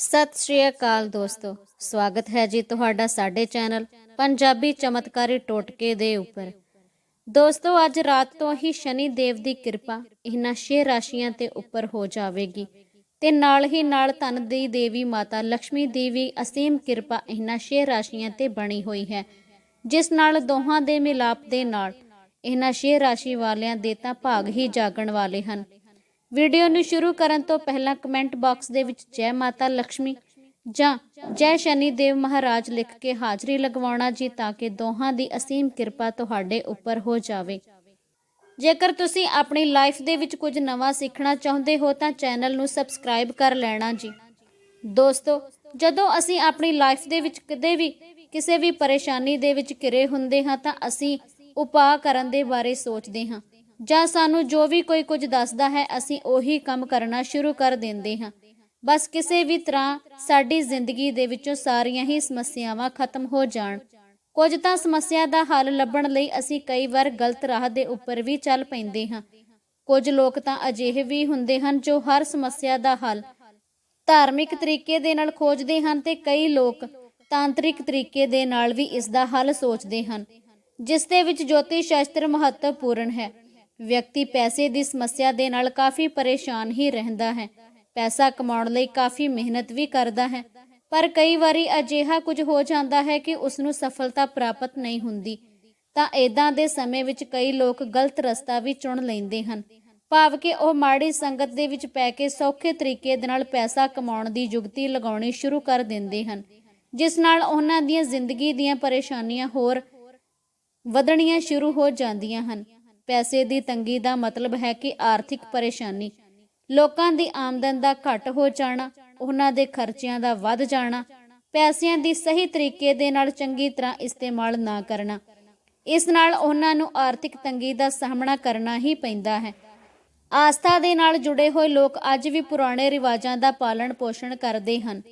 ਸਤਿ ਸ਼੍ਰੀ ਅਕਾਲ ਦੋਸਤੋ। ਸਵਾਗਤ ਹੈ ਜੀ ਤੁਹਾਡਾ ਸਾਡੇ ਚੈਨਲ ਪੰਜਾਬੀ ਚਮਤਕਾਰੀ ਟੋਟਕੇ ਦੇ ਉੱਪਰ। ਦੋਸਤੋ, ਅੱਜ ਰਾਤ ਤੋਂ ਹੀ ਸ਼ਨੀ ਦੇਵ ਦੀ ਕਿਰਪਾ ਇਹਨਾਂ ਛੇ ਰਾਸ਼ੀਆਂ ਤੇ ਉੱਪਰ ਹੋ ਜਾਵੇਗੀ ਤੇ ਨਾਲ ਹੀ ਨਾਲ ਧਨ ਦੀ ਦੇਵੀ ਮਾਤਾ ਲక్ష్ਮੀ ਦੀ ਵੀ ਅਸੀਮ ਕਿਰਪਾ ਇਹਨਾਂ ਛੇ ਰਾਸ਼ੀਆਂ ਤੇ ਬਣੀ ਹੋਈ ਹੈ, ਜਿਸ ਨਾਲ ਦੋਹਾਂ ਦੇ ਮਿਲਾਪ ਦੇ ਨਾਲ ਇਹਨਾਂ ਛੇ ਰਾਸ਼ੀ ਵਾਲਿਆਂ ਦੇ ਤਾਂ ਭਾਗ ਹੀ ਜਾਗਣ ਵਾਲੇ ਹਨ। ਵੀਡੀਓ ਨੂੰ ਸ਼ੁਰੂ ਕਰਨ ਤੋਂ ਪਹਿਲਾਂ ਕਮੈਂਟ ਬਾਕਸ ਦੇ ਵਿੱਚ ਜੈ ਮਾਤਾ ਲక్ష్ਮੀ ਜਾਂ ਜੈ ਸ਼ਨੀ ਦੇਵ ਮਹਾਰਾਜ ਲਿਖ ਕੇ ਹਾਜ਼ਰੀ ਲਗਵਾਉਣਾ ਜੀ ਤਾਂ ਕਿ ਦੋਹਾਂ ਦੀ ਅਸੀਮ ਕਿਰਪਾ ਤੁਹਾਡੇ ਉੱਪਰ ਹੋ ਜਾਵੇ। ਜੇਕਰ ਤੁਸੀਂ ਆਪਣੀ ਲਾਈਫ ਦੇ ਵਿੱਚ ਕੁਝ ਨਵਾਂ ਸਿੱਖਣਾ ਚਾਹੁੰਦੇ ਹੋ ਤਾਂ ਚੈਨਲ ਨੂੰ ਸਬਸਕ੍ਰਾਈਬ ਕਰ ਲੈਣਾ ਜੀ। ਦੋਸਤੋ, ਜਦੋਂ ਅਸੀਂ ਆਪਣੀ ਲਾਈਫ ਦੇ ਵਿੱਚ ਕਦੇ ਵੀ ਕਿਸੇ ਵੀ ਪਰੇਸ਼ਾਨੀ ਦੇ ਵਿੱਚ ਘਿਰੇ ਹੁੰਦੇ ਹਾਂ ਤਾਂ ਅਸੀਂ ਉਪਾਅ ਕਰਨ ਦੇ ਬਾਰੇ ਸੋਚਦੇ ਹਾਂ। ਜਾਂ ਸਾਨੂੰ ਜੋ ਵੀ ਕੋਈ ਕੁਝ ਦੱਸਦਾ ਹੈ, ਅਸੀਂ ਉਹੀ ਕੰਮ ਕਰਨਾ ਸ਼ੁਰੂ ਕਰ ਦਿੰਦੇ ਹਾਂ। ਬਸ ਕਿਸੇ ਵੀ ਤਰ੍ਹਾਂ ਸਾਡੀ ਜ਼ਿੰਦਗੀ ਦੇ ਵਿੱਚੋਂ ਸਾਰੀਆਂ ਹੀ ਸਮੱਸਿਆਵਾਂ ਖਤਮ ਹੋ ਜਾਣ। ਕੁਝ ਤਾਂ ਸਮੱਸਿਆ ਦਾ ਹੱਲ ਲੱਭਣ ਲਈ ਅਸੀਂ ਕਈ ਵਾਰ ਗਲਤ ਰਾਹ ਦੇ ਉੱਪਰ ਵੀ ਚੱਲ ਪੈਂਦੇ ਹਾਂ। ਕੁਝ ਲੋਕ ਤਾਂ ਅਜਿਹੇ ਵੀ ਹੁੰਦੇ ਹਨ ਜੋ ਹਰ ਸਮੱਸਿਆ ਦਾ ਹੱਲ ਧਾਰਮਿਕ ਤਰੀਕੇ ਦੇ ਨਾਲ ਖੋਜਦੇ ਹਨ ਤੇ ਕਈ ਲੋਕ ਤਾਂਤਰਿਕ ਤਰੀਕੇ ਦੇ ਨਾਲ ਵੀ ਇਸ ਦਾ ਹੱਲ ਸੋਚਦੇ ਹਨ, ਜਿਸ ਦੇ ਵਿੱਚ ਜੋਤਿਸ਼ ਸ਼ਾਸਤਰ ਮਹੱਤਵਪੂਰਨ ਹੈ। ਵਿਅਕਤੀ ਪੈਸੇ ਦੀ ਸਮੱਸਿਆ ਦੇ ਨਾਲ ਕਾਫੀ ਪਰੇਸ਼ਾਨ ਹੀ ਰਹਿੰਦਾ ਹੈ। ਪੈਸਾ ਕਮਾਉਣ ਲਈ ਕਾਫੀ ਮਿਹਨਤ ਵੀ ਕਰਦਾ ਹੈ। ਪਰ ਕਈ ਵਾਰੀ ਅਜਿਹਾ ਕੁਝ ਹੋ ਜਾਂਦਾ ਹੈ ਕਿ ਉਸ ਨੂੰ ਸਫਲਤਾ ਪ੍ਰਾਪਤ ਨਹੀਂ ਹੁੰਦੀ। ਤਾਂ ਇਦਾਂ ਦੇ ਸਮੇਂ ਵਿੱਚ ਕਈ ਲੋਕ ਗਲਤ ਰਸਤਾ ਵੀ ਚੁਣ ਲੈਂਦੇ ਹਨ। ਭਾਵ ਕਿ ਉਹ ਮਾੜੀ ਸੰਗਤ ਦੇ ਵਿੱਚ ਪੈ ਕੇ ਸੌਖੇ ਤਰੀਕੇ ਦੇ ਨਾਲ ਪੈਸਾ ਕਮਾਉਣ ਦੀ ਯੁਗਤੀ ਲਗਾਉਣੀ ਸ਼ੁਰੂ ਕਰ ਦਿੰਦੇ ਹਨ। ਜਿਸ ਨਾਲ ਉਹਨਾਂ ਦੀਆਂ ਜ਼ਿੰਦਗੀ ਦੀਆਂ ਪਰੇਸ਼ਾਨੀਆਂ ਹੋਰ ਵਧਣੀਆਂ ਸ਼ੁਰੂ ਹੋ ਜਾਂਦੀਆਂ ਹਨ। ਪੈਸੇ ਦੀ ਤੰਗੀ ਦਾ ਮਤਲਬ ਹੈ ਕਿ ਆਰਥਿਕ ਪਰੇਸ਼ਾਨੀ। ਲੋਕਾਂ ਦੀ ਆਮਦਨ ਦਾ ਘਟ ਹੋ ਜਾਣਾ, ਉਹਨਾਂ ਦੇ ਖਰਚਿਆਂ ਦਾ ਵੱਧ ਜਾਣਾ, ਪੈਸਿਆਂ ਦੀ ਸਹੀ ਤਰੀਕੇ ਦੇ ਨਾਲ ਚੰਗੀ ਤਰ੍ਹਾਂ ਇਸਤੇਮਾਲ ਨਾ ਕਰਨਾ। ਇਸ ਨਾਲ ਉਹਨਾਂ ਨੂੰ ਆਰਥਿਕ ਤੰਗੀ ਦਾ ਸਾਹਮਣਾ ਕਰਨਾ ਹੀ ਪੈਂਦਾ ਹੈ। ਆਸਥਾ ਦੇ ਨਾਲ ਜੁੜੇ ਹੋਏ ਲੋਕ ਅੱਜ ਵੀ ਪੁਰਾਣੇ ਰਿਵਾਜਾਂ ਦਾ ਪਾਲਣ ਪੋਸ਼ਣ ਕਰਦੇ ਹਨ,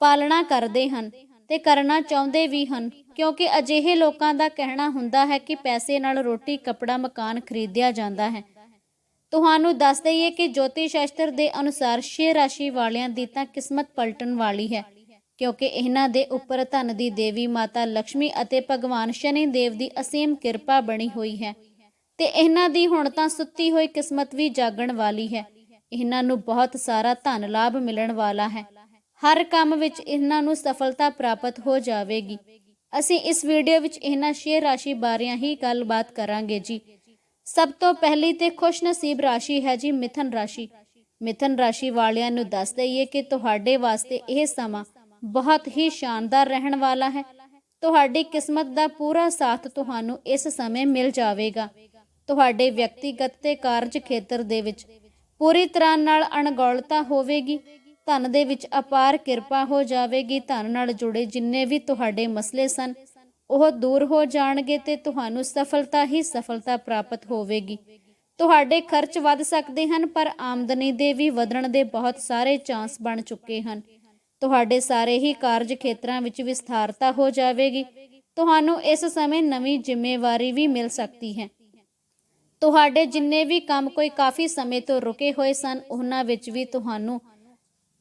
ਪਾਲਣਾ ਕਰਦੇ ਹਨ। ਤੇ ਕਰਨਾ ਚਾਹੁੰਦੇ ਵੀ ਹਨ, ਕਿਉਂਕਿ ਅਜਿਹੇ ਲੋਕਾਂ ਦਾ ਕਹਿਣਾ ਹੁੰਦਾ ਹੈ ਕਿ ਪੈਸੇ ਨਾਲ ਰੋਟੀ, ਕੱਪੜਾ, ਮਕਾਨ ਖਰੀਦਿਆ ਜਾਂਦਾ ਹੈ। ਤੁਹਾਨੂੰ ਦੱਸ ਦਈਏ ਕਿ ਜੋਤਿਸ਼ ਸ਼ਾਸਤਰ ਦੇ ਅਨੁਸਾਰ ਛੇ ਰਾਸ਼ੀ ਵਾਲਿਆਂ ਦੀ ਤਾਂ ਕਿਸਮਤ ਪਲਟਣ ਵਾਲੀ ਹੈ, ਕਿਉਂਕਿ ਇਹਨਾਂ ਦੇ ਉੱਪਰ ਧਨ ਦੀ ਦੇਵੀ ਮਾਤਾ ਲక్ష్ਮੀ ਅਤੇ ਭਗਵਾਨ ਸ਼ਨੀ ਦੇਵ ਦੀ ਅਸੀਮ ਕਿਰਪਾ ਬਣੀ ਹੋਈ ਹੈ ਤੇ ਇਹਨਾਂ ਦੀ ਹੁਣ ਤਾਂ ਸੁੱਤੀ ਹੋਈ ਕਿਸਮਤ ਵੀ ਜਾਗਣ ਵਾਲੀ ਹੈ। ਇਹਨਾਂ ਨੂੰ ਬਹੁਤ ਸਾਰਾ ਧਨ ਲਾਭ ਮਿਲਣ ਵਾਲਾ ਹੈ। ਹਰ ਕੰਮ ਵਿੱਚ ਇਹਨਾਂ ਨੂੰ ਸਫਲਤਾ ਪ੍ਰਾਪਤ ਹੋ ਜਾਵੇਗੀ। ਅਸੀਂ ਇਸ ਵੀਡੀਓ ਵਿੱਚ ਇਹਨਾਂ ਛੇ ਰਾਸ਼ੀ ਬਾਰਿਆਂ ਹੀ ਗੱਲਬਾਤ ਕਰਾਂਗੇ ਜੀ। ਸਭ ਤੋਂ ਪਹਿਲੀ ਤੇ ਖੁਸ਼ਨਸੀਬ ਰਾਸ਼ੀ ਹੈ ਜੀ ਮਿਥਨ ਰਾਸ਼ੀ। ਮਿਥਨ ਰਾਸ਼ੀ ਵਾਲਿਆਂ ਨੂੰ ਦੱਸ ਦਈਏ ਕਿ ਤੁਹਾਡੇ ਵਾਸਤੇ ਇਹ ਸਮਾਂ ਬਹੁਤ ਹੀ ਸ਼ਾਨਦਾਰ ਰਹਿਣ ਵਾਲਾ ਹੈ। ਤੁਹਾਡੀ ਕਿਸਮਤ ਦਾ ਪੂਰਾ ਸਾਥ ਤੁਹਾਨੂੰ ਇਸ ਸਮੇਂ ਮਿਲ ਜਾਵੇਗਾ। ਤੁਹਾਡੇ ਵਿਅਕਤੀਗਤ ਤੇ ਕਾਰਜ ਖੇਤਰ ਦੇ ਵਿੱਚ ਪੂਰੀ ਤਰ੍ਹਾਂ ਨਾਲ ਅਣਗੌਲਤਾ ਹੋਵੇਗੀ। ਧਨ ਦੇ ਵਿੱਚ ਅਪਾਰ ਕਿਰਪਾ ਹੋ ਜਾਵੇਗੀ, ਧਨ ਨਾਲ ਜੁੜੇ ਜਿੰਨੇ ਵੀ ਤੁਹਾਡੇ ਮਸਲੇ ਸਨ, ਉਹ ਦੂਰ ਹੋ ਜਾਣਗੇ ਤੇ ਤੁਹਾਨੂੰ ਸਫਲਤਾ ਹੀ ਸਫਲਤਾ ਪ੍ਰਾਪਤ ਹੋਵੇਗੀ। ਤੁਹਾਡੇ ਖਰਚ ਵੱਧ ਸਕਦੇ ਹਨ, ਪਰ ਆਮਦਨੀ ਦੇ ਵੀ ਵਧਣ ਦੇ ਬਹੁਤ ਸਾਰੇ ਚਾਂਸ ਬਣ ਚੁੱਕੇ ਹਨ। ਤੁਹਾਡੇ ਸਾਰੇ ਹੀ ਕਾਰਜ ਖੇਤਰਾਂ ਵਿੱਚ ਵਿਸਥਾਰਤਾ ਹੋ ਜਾਵੇਗੀ। ਤੁਹਾਨੂੰ ਇਸ ਸਮੇਂ ਨਵੀਂ ਜ਼ਿੰਮੇਵਾਰੀ ਵੀ ਮਿਲ ਸਕਦੀ ਹੈ। ਤੁਹਾਡੇ ਜਿੰਨੇ ਵੀ ਕੰਮ ਕੋਈ ਕਾਫੀ ਸਮੇਂ ਤੋਂ ਰੁਕੇ ਹੋਏ ਸਨ, ਉਹਨਾਂ ਵਿੱਚ ਵੀ ਤੁਹਾਨੂੰ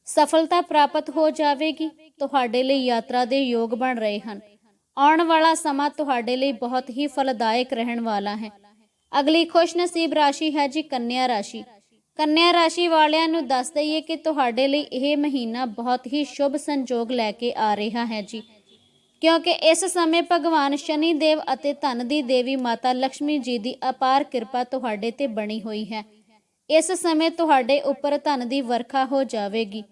ਸਫਲਤਾ ਪ੍ਰਾਪਤ ਹੋ ਜਾਵੇਗੀ, ਤੁਹਾਡੇ ਲਈ ਯਾਤਰਾ ਦੇ ਯੋਗ ਬਣ ਰਹੇ ਹਨ। ਆਉਣ ਵਾਲਾ ਸਮਾਂ ਤੁਹਾਡੇ ਲਈ ਬਹੁਤ ਹੀ ਫਲਦਾਇਕ ਰਹਿਣ ਵਾਲਾ ਹੈ। ਅਗਲੀ ਖੁਸ਼ਨਸੀਬ ਰਾਸ਼ੀ ਹੈ ਜੀ ਕੰਨਿਆ ਰਾਸ਼ੀ। ਕੰਨਿਆ ਰਾਸ਼ੀ ਵਾਲਿਆਂ ਨੂੰ ਦੱਸ ਦਈਏ ਕਿ ਤੁਹਾਡੇ ਲਈ ਇਹ ਮਹੀਨਾ ਬਹੁਤ ਹੀ ਸ਼ੁਭ ਸੰਜੋਗ ਲੈ ਕੇ ਆ ਰਿਹਾ ਹੈ ਜੀ। ਕਿਉਂਕਿ ਇਸ ਸਮੇਂ ਭਗਵਾਨ ਸ਼ਨੀ ਦੇਵ ਅਤੇ ਧਨ ਦੀ ਦੇਵੀ ਮਾਤਾ ਲక్ష్ਮੀ ਜੀ ਦੀ ਅਪਾਰ ਕਿਰਪਾ ਤੁਹਾਡੇ ਤੇ ਬਣੀ ਹੋਈ ਹੈ। ਇਸ ਸਮੇਂ ਤੁਹਾਡੇ ਉੱਪਰ ਧਨ ਦੀ ਵਰਖਾ ਹੋ ਜਾਵੇਗੀ।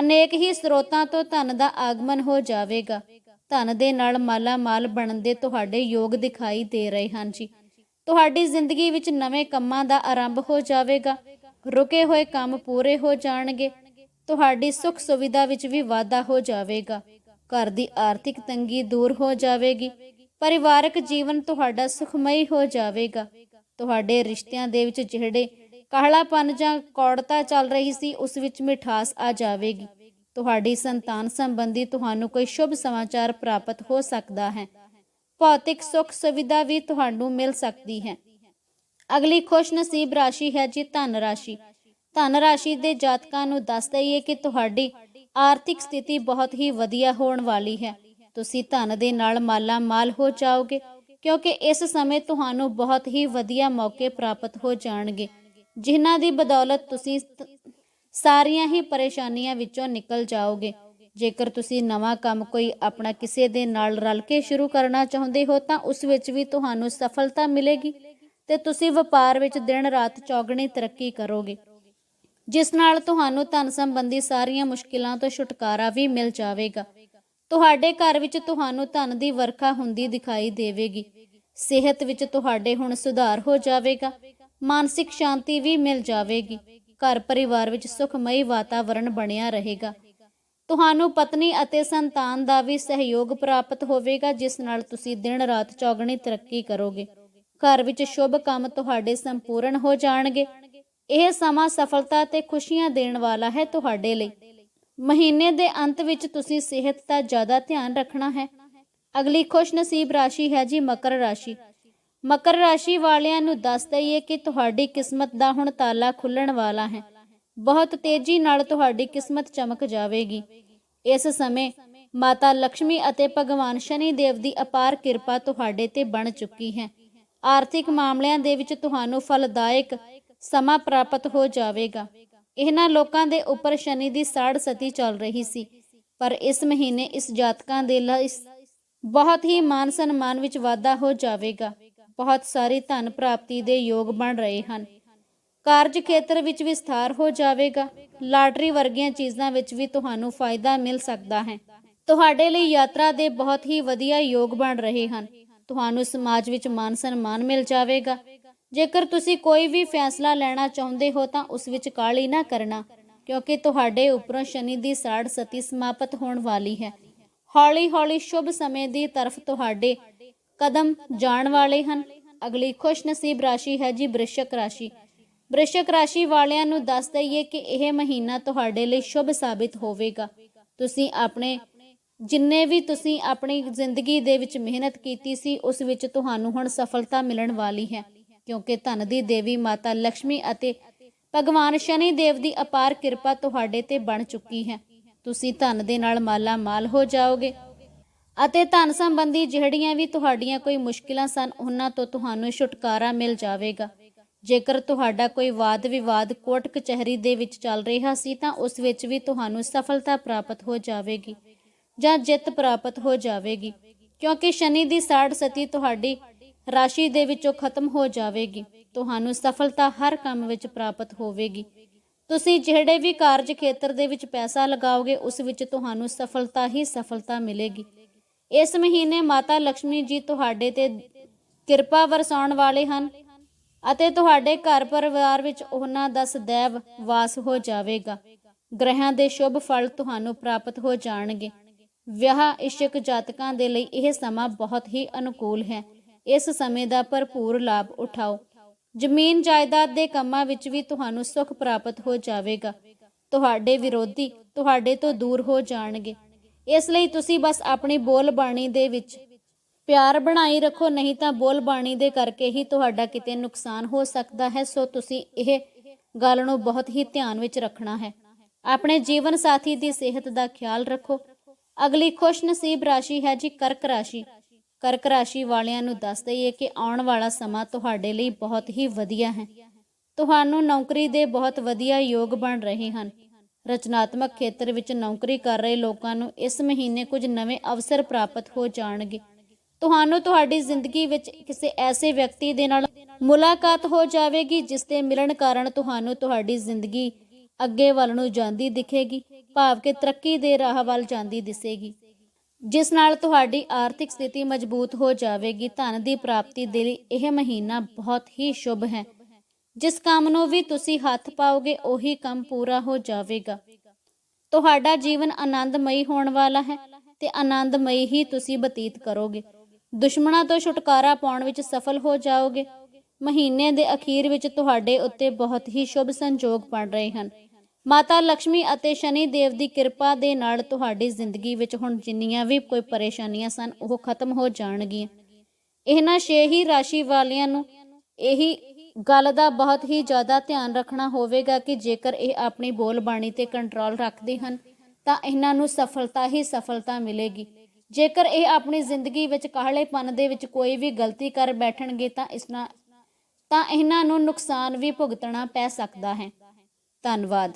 ਅਨੇਕ ਹੀ ਸਰੋਤਾਂ ਤੋਂ ਧਨ ਦਾ ਆਗਮਨ ਹੋ ਜਾਵੇਗਾ। ਧਨ ਦੇ ਨਾਲ ਮਾਲਾ ਮਾਲ ਬਣਨ ਦੇ ਤੁਹਾਡੇ ਯੋਗ ਦਿਖਾਈ ਦੇ ਰਹੇ ਹਨ ਜੀ। ਤੁਹਾਡੀ ਜ਼ਿੰਦਗੀ ਵਿੱਚ ਨਵੇਂ ਕੰਮਾਂ ਦਾ ਆਰੰਭ ਹੋ ਜਾਵੇਗਾ। ਰੁਕੇ ਹੋਏ ਕੰਮ ਪੂਰੇ ਹੋ ਜਾਣਗੇ। ਤੁਹਾਡੀ ਸੁੱਖ ਸੁਵਿਧਾ ਵਿੱਚ ਵੀ ਵਾਧਾ ਹੋ ਜਾਵੇਗਾ। ਘਰ ਦੀ ਆਰਥਿਕ ਤੰਗੀ ਦੂਰ ਹੋ ਜਾਵੇਗੀ। ਪਰਿਵਾਰਕ ਜੀਵਨ ਤੁਹਾਡਾ ਸੁਖਮਈ ਹੋ ਜਾਵੇਗਾ। ਤੁਹਾਡੇ ਰਿਸ਼ਤਿਆਂ ਦੇ ਵਿੱਚ ਜਿਹੜੇ ਕਾਹਲਾਪਨ ਜਾਂ ਕੌੜਤਾ ਚੱਲ ਰਹੀ ਸੀ, ਉਸ ਵਿੱਚ ਮਿਠਾਸ ਆ ਜਾਵੇਗੀ। ਤੁਹਾਡੀ ਸੰਤਾਨ ਸੰਬੰਧੀ ਤੁਹਾਨੂੰ ਕੋਈ ਸ਼ੁਭ ਸਮਾਚਾਰ ਪ੍ਰਾਪਤ ਹੋ ਸਕਦਾ ਹੈ। ਭੌਤਿਕ ਸੁੱਖ ਸੁਵਿਧਾ ਵੀ ਤੁਹਾਨੂੰ ਮਿਲ ਸਕਦੀ ਹੈ। ਅਗਲੀ ਖੁਸ਼ਨਸੀਬ ਰਾਸ਼ੀ ਹੈ ਜੀ ਧਨ ਰਾਸ਼ੀ। ਧਨ ਰਾਸ਼ੀ ਦੇ ਜਾਤਕਾਂ ਨੂੰ ਦੱਸ ਦਈਏ ਕਿ ਤੁਹਾਡੀ ਆਰਥਿਕ ਸਥਿਤੀ ਬਹੁਤ ਹੀ ਵਧੀਆ ਹੋਣ ਵਾਲੀ ਹੈ। ਤੁਸੀਂ ਧਨ ਦੇ ਨਾਲ ਮਾਲਾ ਮਾਲ ਹੋ ਜਾਓਗੇ, ਕਿਉਂਕਿ ਇਸ ਸਮੇਂ ਤੁਹਾਨੂੰ ਬਹੁਤ ਹੀ ਵਧੀਆ ਮੌਕੇ ਪ੍ਰਾਪਤ ਹੋ ਜਾਣਗੇ। ਜਿਨ੍ਹਾਂ ਦੀ ਬਦੌਲਤ ਤੁਸੀਂ ਸਾਰੀਆਂ ਹੀ ਪਰੇਸ਼ਾਨੀਆਂ ਵਿੱਚੋਂ ਨਿਕਲ ਜਾਓਗੇ। ਜੇਕਰ ਤੁਸੀਂ ਨਵਾਂ ਕੰਮ ਕੋਈ ਆਪਣਾ ਕਿਸੇ ਦੇ ਨਾਲ ਰਲ ਕੇ ਸ਼ੁਰੂ ਕਰਨਾ ਚਾਹੁੰਦੇ ਹੋ, ਤਾਂ ਉਸ ਵਿੱਚ ਵੀ ਤੁਹਾਨੂੰ ਸਫਲਤਾ ਮਿਲੇਗੀ ਤੇ ਤੁਸੀਂ ਵਪਾਰ ਵਿੱਚ ਦਿਨ ਰਾਤ ਚੌਗਣੀ ਤਰੱਕੀ ਕਰੋਗੇ। ਜਿਸ ਨਾਲ ਤੁਹਾਨੂੰ ਧਨ ਸੰਬੰਧੀ ਸਾਰੀਆਂ ਮੁਸ਼ਕਿਲਾਂ ਤੋਂ ਛੁਟਕਾਰਾ ਵੀ ਮਿਲ ਜਾਵੇਗਾ। ਤੁਹਾਡੇ ਘਰ ਵਿੱਚ ਤੁਹਾਨੂੰ ਧਨ ਦੀ ਵਰਖਾ ਹੁੰਦੀ ਦਿਖਾਈ ਦੇਵੇਗੀ। ਸਿਹਤ ਵਿੱਚ ਤੁਹਾਡੇ ਹੁਣ ਸੁਧਾਰ ਹੋ ਜਾਵੇਗਾ। ਮਾਨਸਿਕ ਸ਼ਾਂਤੀ ਵੀ ਮਿਲ ਜਾਵੇਗੀ। ਘਰ ਪਰਿਵਾਰ ਵਿੱਚ ਸੁਖਮਈ ਵਾਤਾਵਰਣ ਬਣਿਆ ਰਹੇਗਾ। ਤੁਹਾਨੂੰ ਪਤਨੀ ਅਤੇ ਸੰਤਾਨ ਦਾ ਵੀ ਸਹਿਯੋਗ ਪ੍ਰਾਪਤ ਹੋਵੇਗਾ, ਜਿਸ ਨਾਲ ਤੁਸੀਂ ਦਿਨ ਰਾਤ ਚੌਗਣੀ ਤਰੱਕੀ ਕਰੋਗੇ। ਘਰ ਵਿੱਚ ਸ਼ੁਭ ਕੰਮ ਤੁਹਾਡੇ ਸੰਪੂਰਨ ਹੋ ਜਾਣਗੇ। ਇਹ ਸਮਾਂ ਸਫਲਤਾ ਤੇ ਖੁਸ਼ੀਆਂ ਦੇਣ ਵਾਲਾ ਹੈ ਤੁਹਾਡੇ ਲਈ। ਮਹੀਨੇ ਦੇ ਅੰਤ ਵਿੱਚ ਤੁਸੀਂ ਸਿਹਤ ਦਾ ਜ਼ਿਆਦਾ ਧਿਆਨ ਰੱਖਣਾ ਹੈ। ਅਗਲੀ ਖੁਸ਼ਨਸੀਬ ਰਾਸ਼ੀ ਹੈ ਜੀ ਮਕਰ ਰਾਸ਼ੀ। ਮਕਰ ਰਾਸ਼ੀ ਵਾਲਿਆਂ ਨੂੰ ਦੱਸ ਦਈਏ ਕਿ ਤੁਹਾਡੀ ਕਿਸਮਤ ਦਾ ਹੁਣ ਤਾਲਾ ਖੁੱਲਣ ਵਾਲਾ ਹੈ। ਬਹੁਤ ਤੇਜ਼ੀ ਨਾਲ ਤੁਹਾਡੀ ਕਿਸਮਤ ਚਮਕ ਜਾਵੇਗੀ। ਇਸ ਸਮੇਂ ਮਾਤਾ ਲక్ష్ਮੀ ਅਤੇ ਭਗਵਾਨ ਸ਼ਨੀ ਦੇਵ ਦੀ ਅਪਾਰ ਕਿਰਪਾ ਤੁਹਾਡੇ ਤੇ ਬਣ ਚੁੱਕੀ ਹੈ। ਆਰਥਿਕ ਮਾਮਲਿਆਂ ਦੇ ਵਿੱਚ ਤੁਹਾਨੂੰ ਫਲਦਾਇਕ ਸਮਾਂ ਪ੍ਰਾਪਤ ਹੋ ਜਾਵੇਗਾ। ਇਹਨਾਂ ਲੋਕਾਂ ਦੇ ਉੱਪਰ ਸ਼ਨੀ ਦੀ ਸਾੜ ਸਤੀ ਚੱਲ ਰਹੀ ਸੀ, ਪਰ ਇਸ ਮਹੀਨੇ ਇਸ ਜਾਤਕਾਂ ਦੇ ਲਈ ਬਹੁਤ ਹੀ ਮਾਨ ਸਨਮਾਨ ਵਿੱਚ ਵਾਧਾ ਹੋ ਜਾਵੇਗਾ। ਬਹੁਤ ਸਾਰੀ ਧਨ ਪ੍ਰਾਪਤੀ ਦੇ ਯੋਗ ਬਣ ਰਹੇ ਹਨ। ਕਾਰਜ ਖੇਤਰ ਵਿੱਚ ਵਿਸਥਾਰ ਹੋ ਜਾਵੇਗਾ। ਲਾਟਰੀ ਵਰਗੀਆਂ ਚੀਜ਼ਾਂ ਵਿੱਚ ਵੀ ਤੁਹਾਨੂੰ ਫਾਇਦਾ ਮਿਲ ਸਕਦਾ ਹੈ। ਤੁਹਾਡੇ ਲਈ ਯਾਤਰਾ ਦੇ ਬਹੁਤ ਹੀ ਵਧੀਆ ਯੋਗ ਬਣ ਰਹੇ ਹਨ। ਤੁਹਾਨੂੰ ਸਮਾਜ ਵਿੱਚ ਮਾਨ ਸਨਮਾਨ ਮਿਲ ਜਾਵੇਗਾ। ਜੇਕਰ ਤੁਸੀਂ ਕੋਈ ਵੀ ਫੈਸਲਾ ਲੈਣਾ ਚਾਹੁੰਦੇ ਹੋ ਤਾਂ ਉਸ ਵਿੱਚ ਕਾਹਲੀ ਨਾ ਕਰਨਾ, ਕਿਉਂਕਿ ਤੁਹਾਡੇ ਉੱਪਰੋਂ ਸ਼ਨੀ ਦੀ ਸਾੜ ਸਤੀ ਸਮਾਪਤ ਹੋਣ ਵਾਲੀ ਹੈ। ਹੌਲੀ-ਹੌਲੀ ਸ਼ੁਭ ਸਮੇਂ ਦੀ ਤਰਫ ਤੁਹਾਡੇ ਕਦਮ ਜਾਣ ਵਾਲੇ ਹਨ। ਅਗਲੀ ਖੁਸ਼ਨਸੀਬ ਰਾਸ਼ੀ ਹੈ ਜੀ ਬ੍ਰਿਸ਼ਕ ਰਾਸ਼ੀ। ਬ੍ਰਿਸ਼ਕ ਰਾਸ਼ੀ ਵਾਲਿਆਂ ਨੂੰ ਦੱਸ ਦਈਏ ਕਿ ਇਹ ਮਹੀਨਾ ਤੁਹਾਡੇ ਲਈ ਸ਼ੁਭ ਸਾਬਿਤ ਹੋਵੇਗਾ। ਤੁਸੀਂ ਆਪਣੇ, ਜਿੰਨੇ ਵੀ ਤੁਸੀਂ ਆਪਣੀ ਜ਼ਿੰਦਗੀ ਦੇ ਵਿੱਚ ਮਿਹਨਤ ਕੀਤੀ ਸੀ, ਉਸ ਵਿੱਚ ਤੁਹਾਨੂੰ ਹੁਣ ਸਫਲਤਾ ਮਿਲਣ ਵਾਲੀ ਹੈ। ਕਿਉਂਕਿ ਧਨ ਦੀ ਦੇਵੀ ਮਾਤਾ ਲక్ష్ਮੀ ਅਤੇ ਭਗਵਾਨ ਸ਼ਨੀ ਦੇਵ ਦੀ ਅਪਾਰ ਕਿਰਪਾ ਤੁਹਾਡੇ ਤੇ ਬਣ ਚੁੱਕੀ ਹੈ। ਤੁਸੀਂ ਧਨ ਦੇ ਨਾਲ ਮਾਲਾ ਮਾਲ ਹੋ ਜਾਓਗੇ। ਅਤੇ ਧਨ ਸੰਬੰਧੀ ਜਿਹੜੀਆਂ ਵੀ ਤੁਹਾਡੀਆਂ ਕੋਈ ਮੁਸ਼ਕਿਲਾਂ ਸਨ, ਉਹਨਾਂ ਤੋਂ ਤੁਹਾਨੂੰ ਛੁਟਕਾਰਾ ਮਿਲ ਜਾਵੇਗਾ। ਜੇਕਰ ਤੁਹਾਡਾ ਕੋਈ ਵਾਦ ਵਿਵਾਦ ਕੋਰਟ ਕਚਹਿਰੀ ਦੇ ਵਿੱਚ ਚੱਲ ਰਿਹਾ ਸੀ, ਤਾਂ ਉਸ ਵਿੱਚ ਵੀ ਤੁਹਾਨੂੰ ਸਫਲਤਾ ਪ੍ਰਾਪਤ ਹੋ ਜਾਵੇਗੀ ਜਾਂ ਜਿੱਤ ਪ੍ਰਾਪਤ ਹੋ ਜਾਵੇਗੀ, ਕਿਉਂਕਿ ਸ਼ਨੀ ਦੀ ਸਾੜ ਸਤੀ ਤੁਹਾਡੀ ਰਾਸ਼ੀ ਦੇ ਵਿੱਚੋਂ ਖਤਮ ਹੋ ਜਾਵੇਗੀ। ਤੁਹਾਨੂੰ ਸਫਲਤਾ ਹਰ ਕੰਮ ਵਿੱਚ ਪ੍ਰਾਪਤ ਹੋਵੇਗੀ। ਤੁਸੀਂ ਜਿਹੜੇ ਵੀ ਕਾਰਜ ਖੇਤਰ ਦੇ ਵਿੱਚ ਪੈਸਾ ਲਗਾਓਗੇ, ਉਸ ਵਿੱਚ ਤੁਹਾਨੂੰ ਸਫਲਤਾ ਹੀ ਸਫਲਤਾ ਮਿਲੇਗੀ। ਇਸ ਮਹੀਨੇ ਮਾਤਾ ਲక్ష్ਮੀ ਜੀ ਤੁਹਾਡੇ ਤੇ ਕਿਰਪਾ ਵਰਸਾਉਣ ਵਾਲੇ ਹਨ ਅਤੇ ਤੁਹਾਡੇ ਘਰ ਪਰਿਵਾਰ ਵਿੱਚ ਉਹਨਾਂ ਦਾ ਸਦੈਵ ਵਾਸ ਹੋ ਜਾਵੇਗਾ। ਗ੍ਰਹਿਾਂ ਦੇ ਸ਼ੁਭ ਫਲ ਤੁਹਾਨੂੰ ਪ੍ਰਾਪਤ ਹੋ ਜਾਣਗੇ। ਵਿਆਹ ਇਸ਼ਕ ਜਾਤਕਾਂ ਦੇ ਲਈ ਇਹ ਸਮਾਂ ਬਹੁਤ ਹੀ ਅਨੁਕੂਲ ਹੈ। ਇਸ ਸਮੇਂ ਦਾ ਭਰਪੂਰ ਲਾਭ ਉਠਾਓ। ਜ਼ਮੀਨ ਜਾਇਦਾਦ ਦੇ ਕੰਮਾਂ ਵਿੱਚ ਵੀ ਤੁਹਾਨੂੰ ਸੁੱਖ ਪ੍ਰਾਪਤ ਹੋ ਜਾਵੇਗਾ। ਤੁਹਾਡੇ ਵਿਰੋਧੀ ਤੁਹਾਡੇ ਤੋਂ ਦੂਰ ਹੋ ਜਾਣਗੇ। ਇਸ ਲਈ ਤੁਸੀਂ ਬਸ ਆਪਣੀ ਬੋਲ ਬਾਣੀ ਦੇ ਵਿੱਚ ਪਿਆਰ ਬਣਾਈ ਰੱਖੋ, ਨਹੀਂ ਤਾਂ ਬੋਲ ਬਾਣੀ ਦੇ ਕਰਕੇ ਹੀ ਤੁਹਾਡਾ ਕਿਤੇ ਨੁਕਸਾਨ ਹੋ ਸਕਦਾ ਹੈ। ਸੋ ਤੁਸੀਂ ਇਹ ਗੱਲ ਨੂੰ ਬਹੁਤ ਹੀ ਧਿਆਨ ਵਿੱਚ ਰੱਖਣਾ ਹੈ। ਆਪਣੇ ਜੀਵਨ ਸਾਥੀ ਦੀ ਸਿਹਤ ਦਾ ਖਿਆਲ ਰੱਖੋ। ਅਗਲੀ ਖੁਸ਼ਨਸੀਬ ਰਾਸ਼ੀ ਹੈ ਜੀ ਕਰਕ ਰਾਸ਼ੀ। ਕਰਕ ਰਾਸ਼ੀ ਵਾਲਿਆਂ ਨੂੰ ਦੱਸ ਦਈਏ ਕਿ ਆਉਣ ਵਾਲਾ ਸਮਾਂ ਤੁਹਾਡੇ ਲਈ ਬਹੁਤ ਹੀ ਵਧੀਆ ਹੈ। ਤੁਹਾਨੂੰ ਨੌਕਰੀ ਦੇ ਬਹੁਤ ਵਧੀਆ ਯੋਗ ਬਣ ਰਹੇ ਹਨ। ਰਚਨਾਤਮਕ ਖੇਤਰ ਵਿੱਚ ਨੌਕਰੀ ਕਰ ਰਹੇ ਲੋਕਾਂ ਨੂੰ ਇਸ ਮਹੀਨੇ ਕੁਝ ਨਵੇਂ ਅਵਸਰ ਪ੍ਰਾਪਤ ਹੋ ਜਾਣਗੇ। ਤੁਹਾਨੂੰ ਤੁਹਾਡੀ ਜ਼ਿੰਦਗੀ ਵਿੱਚ ਕਿਸੇ ਐਸੇ ਵਿਅਕਤੀ ਦੇ ਨਾਲ ਮੁਲਾਕਾਤ ਹੋ ਜਾਵੇਗੀ, ਜਿਸ ਦੇ ਮਿਲਣ ਕਾਰਨ ਤੁਹਾਨੂੰ ਤੁਹਾਡੀ ਜ਼ਿੰਦਗੀ ਅੱਗੇ ਵੱਲ ਨੂੰ ਜਾਂਦੀ ਦਿਖੇਗੀ, ਭਾਵ ਕਿ ਤਰੱਕੀ ਦੇ ਰਾਹ ਵੱਲ ਜਾਂਦੀ ਦਿਸੇਗੀ। ਜਿਸ ਨਾਲ ਤੁਹਾਡੀ ਆਰਥਿਕ ਸਥਿਤੀ ਮਜ਼ਬੂਤ ਹੋ ਜਾਵੇਗੀ। ਧਨ ਦੀ ਪ੍ਰਾਪਤੀ ਦੇ ਲਈ ਇਹ ਮਹੀਨਾ ਬਹੁਤ ਹੀ ਸ਼ੁਭ ਹੈ। ਜਿਸ ਕੰਮ ਨੂੰ ਵੀ ਤੁਸੀਂ ਹੱਥ ਪਾਓਗੇ, ਉਹੀ ਕੰਮ ਪੂਰਾ ਹੋ ਜਾਵੇਗਾ। ਤੁਹਾਡਾ ਜੀਵਨ ਆਨੰਦਮਈ ਹੋਣ ਵਾਲਾ ਹੈ ਤੇ ਆਨੰਦਮਈ ਹੀ ਤੁਸੀਂ ਬਤੀਤ ਕਰੋਗੇ। ਦੁਸ਼ਮਣਾਂ ਤੋਂ ਛੁਟਕਾਰਾ ਪਾਉਣ ਵਿੱਚ ਸਫਲ ਹੋ ਜਾਓਗੇ। ਮਹੀਨੇ ਦੇ ਅਖੀਰ ਵਿੱਚ ਤੁਹਾਡੇ ਉੱਤੇ ਬਹੁਤ ਹੀ ਸ਼ੁਭ ਸੰਜੋਗ ਬਣ ਰਹੇ ਹਨ। ਮਾਤਾ ਲక్ష్ਮੀ ਅਤੇ ਸ਼ਨੀ ਦੇਵ ਦੀ ਕਿਰਪਾ ਦੇ ਨਾਲ ਤੁਹਾਡੀ ਜ਼ਿੰਦਗੀ ਵਿੱਚ ਹੁਣ ਜਿੰਨੀਆਂ ਵੀ ਕੋਈ ਪਰੇਸ਼ਾਨੀਆਂ ਸਨ, ਉਹ ਖਤਮ ਹੋ ਜਾਣਗੀਆਂ। ਇਹਨਾਂ ਛੇ ਹੀ ਰਾਸ਼ੀ ਵਾਲਿਆਂ ਨੂੰ ਇਹੀ ਗੱਲ ਦਾ ਬਹੁਤ ਹੀ ਜ਼ਿਆਦਾ ਧਿਆਨ ਰੱਖਣਾ ਹੋਵੇਗਾ ਕਿ ਜੇਕਰ ਇਹ ਆਪਣੀ ਬੋਲ ਬਾਣੀ ਤੇ ਕੰਟਰੋਲ ਰੱਖਦੇ ਹਨ, ਤਾਂ ਇਹਨਾਂ ਨੂੰ ਸਫਲਤਾ ਹੀ ਸਫਲਤਾ ਮਿਲੇਗੀ। ਜੇਕਰ ਇਹ ਆਪਣੀ ਜ਼ਿੰਦਗੀ ਵਿੱਚ ਕਾਹਲੇਪਨ ਦੇ ਵਿੱਚ ਕੋਈ ਵੀ ਗਲਤੀ ਕਰ ਬੈਠਣਗੇ, ਤਾਂ ਇਸ ਨਾਲ ਤਾਂ ਇਹਨਾਂ ਨੂੰ ਨੁਕਸਾਨ ਵੀ ਭੁਗਤਣਾ ਪੈ ਸਕਦਾ ਹੈ। ਧੰਨਵਾਦ।